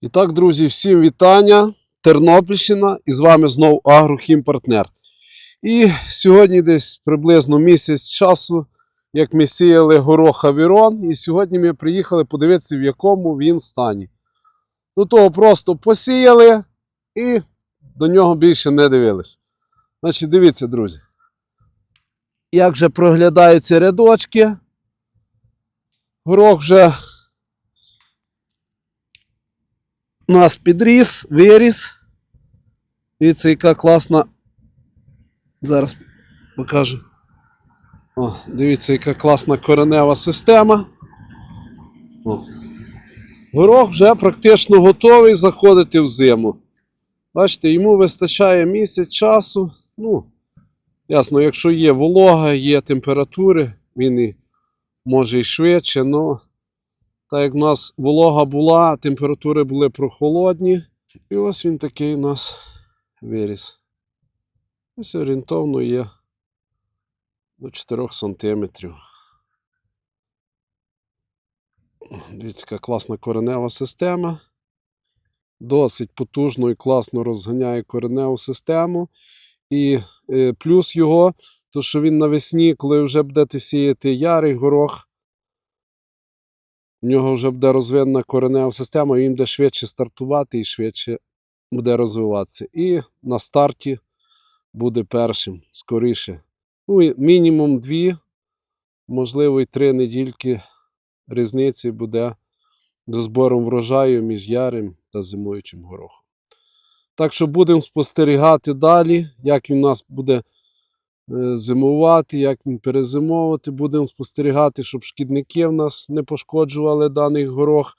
І так, друзі, всім вітання. Тернопільщина і з вами знову Агрохімпартнер. І сьогодні десь приблизно місяць часу, як ми сіяли гороха Вірон, і сьогодні ми приїхали подивитися, в якому він стані. До того просто посіяли і до нього більше не дивились. Значить, дивіться, друзі. Як же проглядаються рядочки. Горох вже у нас підріс, виріс. Дивіться, яка класна. Зараз покажу. О, дивіться, яка класна коренева система. О. Горох вже практично готовий заходити в зиму. Бачите, йому вистачає місяць часу. Ну, ясно, якщо є волога, є температури, він і може і швидше, але так як в нас волога була, температури були прохолодні. І ось він такий у нас виріс. Ось орієнтовно є до 4 сантиметрів. Дивіться, яка класна коренева система. Досить потужно і класно розганяє кореневу систему. І е, плюс його, то що він навесні, коли вже будете сіяти ярий горох, в нього вже буде розвинена коренева система, він буде швидше стартувати і швидше буде розвиватися. І на старті буде першим скоріше. Ну, мінімум дві, можливо, і три недільки різниці буде з збором врожаю між ярим та зимуючим горохом. Так що будемо спостерігати далі, як він у нас буде зимувати, як перезимовувати. Будемо спостерігати, щоб шкідники в нас не пошкоджували даний горох,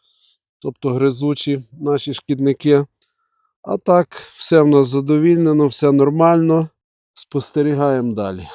тобто гризучі наші шкідники. А так, все в нас задовільнено, все нормально. Спостерігаємо далі.